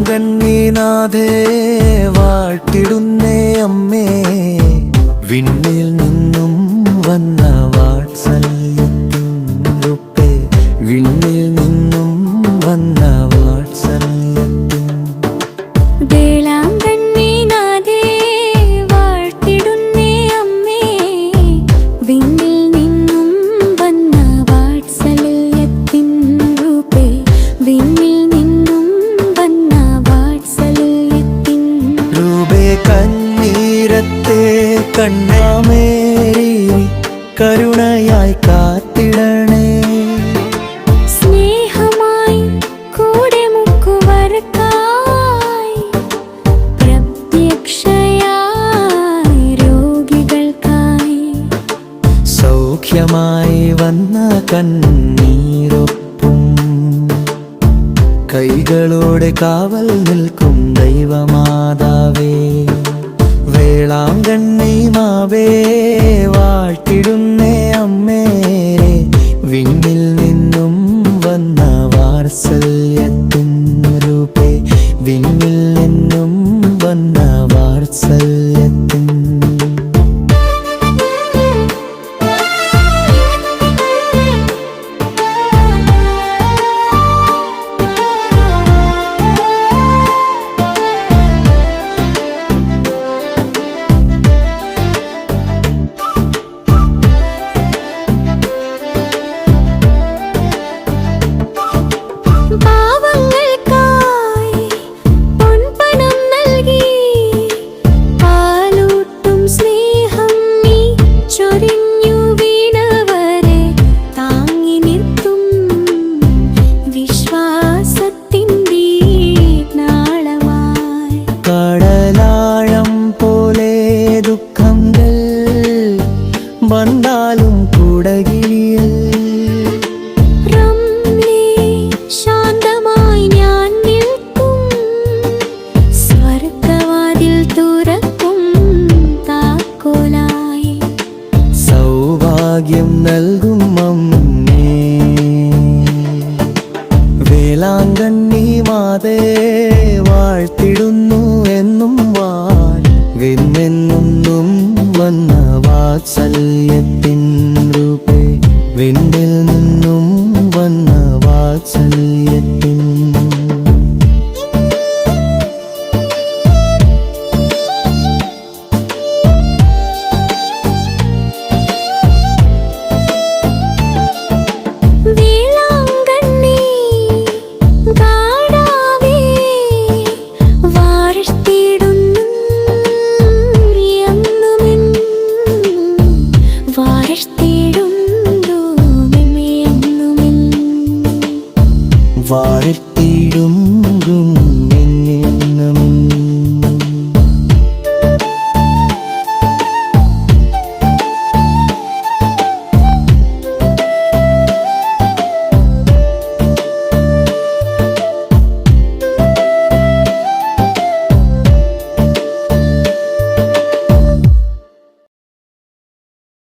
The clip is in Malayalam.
തങ്കന്നീനാഥേ വാഴ്ത്തിടുന്നേ അമ്മേ. വിണ്ണിൽ നിന്നും വന്ന കണ്ണാമേരി കരുണയായി കാത്തിടണേ. സ്നേഹമായി കൂടെ മുക്കുവർക്കായി പ്രത്യക്ഷയായി രോഗികൾക്കായി. സൗഖ്യമായി വന്ന കണ്ണീരൊപ്പും കൈകളോടെ കാവൽ നിൽക്കും ദൈവമാതാവേ. വേളാങ്കണ്ണി മാവേ വാഴ്ത്തിടുന്നേ അമ്മേ വിണ്ണിൽ നിന്നും വന്ന വാത്സല്യത്തിൻ രൂപേ വിണ്ണിൽ നിന്നും വന്ന വാത്സല്യത്തിൻ വേളാങ്കണ്ണി മാതേ വാഴ്ത്തിടുന്നു എന്നും വാൽമെന്നൊന്നും വന്ന വാത്സല്യത്തിൻ രൂപേ വിണ്ടിൽ നിന്നും വന്ന വാത്സല്യത്തിൻ. വീ വീടും